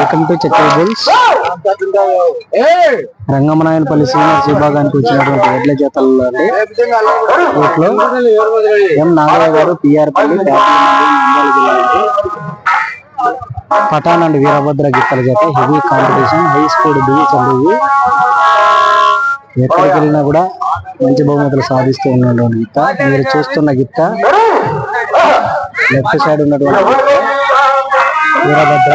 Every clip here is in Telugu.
Welcome to Chekkai bulls Rangamanayanapalli seniors విభాగానికి వచ్చినటువంటి ఎడ్ల జతల్లో వీటిలో ఎం నాగయ్య గారు పిఆర్పల్లి. పఠాన్ అండ్ వీరభద్ర గిత్తల జత heavy competition high speed beach ఇవి ఎక్కడికి వెళ్ళినా కూడా మంచి బహుమతులు సాధిస్తూ ఉన్నటువంటి గిత్త మీరు చూస్తున్న గిత్త లెఫ్ట్ సైడ్ ఉన్నటువంటి వీరభద్ర.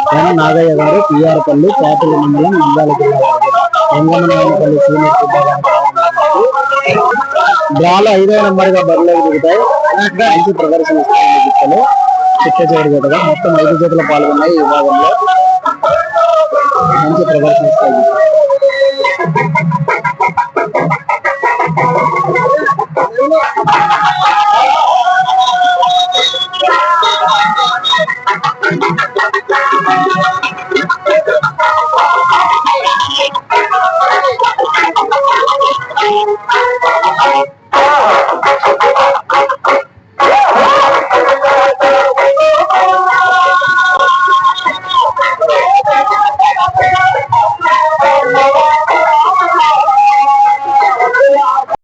ఎన్ నాగయ్య గారు పిఆర్ పల్లి పాటల మండలం నంద్యాల జిల్లా రంగమనాయనపల్లి సీనియర్ డ్రాలు ఐదో నెంబర్గా బరిలోకి దిగుతాయి. మంచి ప్రదర్శన ఇస్తాయి గిట్టలు చిట్ట చివరి గీతగా మొత్తం ఐదు గీతలు పాల్గొన్నాయి ఈ భాగంలో మంచి ప్రదర్శన ఇస్తాయి Thank you.